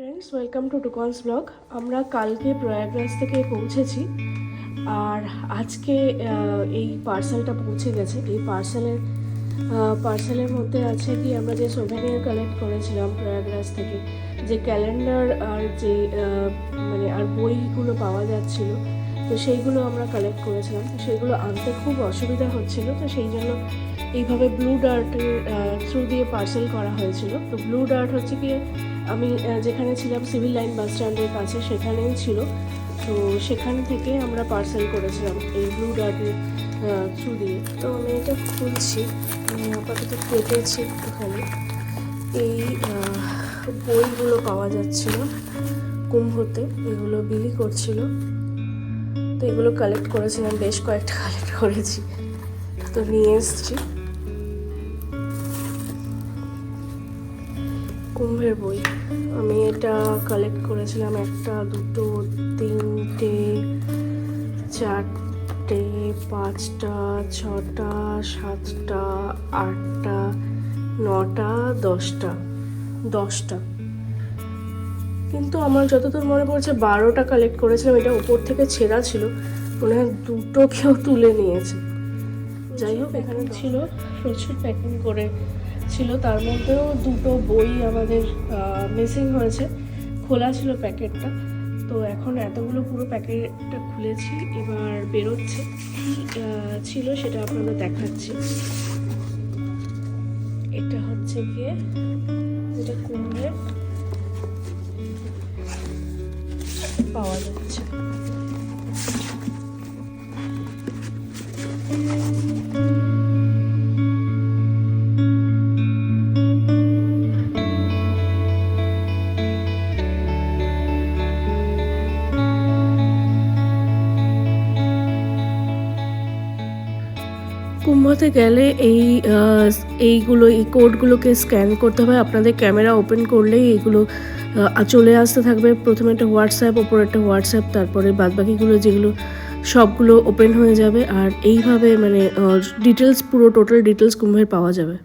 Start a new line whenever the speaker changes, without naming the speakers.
Friends welcome to টুকনস blog আমরা কালকে প্রয়াগরাজ থেকে পৌঁছেছি। আর আজকে এই পার্সেলটা পৌঁছে গেছে। এই পার্সেলের পার্সেলের মধ্যে আছে কি, আমরা যে সোভেনিয়ার কালেক্ট করেছিলাম প্রয়াগরাজ থেকে, যে ক্যালেন্ডার আর যে মানে আর বইগুলো পাওয়া যাচ্ছিল তো সেইগুলো আমরা কালেক্ট করেছিলাম। তো সেইগুলো আনতে খুব অসুবিধা হচ্ছিল। তো সেই জন্য এইভাবে ব্লু ডার্টের থ্রু দিয়ে পার্সেল করা হয়েছিল। তো ব্লু ডার্ট হচ্ছে কি, আমি যেখানে ছিলাম সিভিল লাইন বাস স্ট্যান্ডের কাছে, সেখানেই ছিল। তো সেখান থেকে আমরা পার্সেল করেছিলাম এই ব্লু ডার্টের থ্রু দিয়ে। তো আমি এটা খুলছি আপাতত কেটেছি একটুখানি। এই বইগুলো পাওয়া যাচ্ছিল কুম্ভতে, এগুলো বিলি করছিল। তো এগুলো কালেক্ট করেছিলাম, বেশ কয়েকটা কালেক্ট করেছি। তো নিয়ে এসছি। কুম্ভের বই। আমি এটা কালেক্ট করেছিলাম একটা, দুটো, তিনটে, চারটে, পাঁচটা, ছটা, সাতটা, আটটা, নটা, দশটা দশটা। কিন্তু আমার যতদূর মনে পড়ছে বারোটা কালেক্ট করেছিলাম এটা উপর থেকে ছেঁড়া ছিল। মনে হয় দুটো কেউ তুলে নিয়েছে। যাই হোক এখানে ছিল প্রচুর প্যাকিং করে ছিল। তার মধ্যেও দুটো বই আমাদের মিসিং হয়েছে। খোলা ছিল প্যাকেটটা। তো এখন এতগুলো পুরো প্যাকেটটা খুলেছি এবার বেরোচ্ছে। কি ছিল সেটা আপনাদের দেখাচ্ছি। এটা হচ্ছে গিয়ে যেটা কুমড়ে পাওয়া যাচ্ছে। কুম্ভতে গেলে এই এইগুলো, এই কোডগুলোকে স্ক্যান করতে হবে। আপনাদের ক্যামেরা ওপেন করলেই এইগুলো চলে আসতে থাকবে। প্রথমে একটা হোয়াটসঅ্যাপ, ওপর একটা হোয়াটসঅ্যাপ, তারপরে বাদবাকিগুলো যেগুলো, সবগুলো ওপেন হয়ে যাবে। আর এইভাবে মানে ডিটেলস পুরো টোটাল ডিটেলস কুম্ভের পাওয়া যাবে।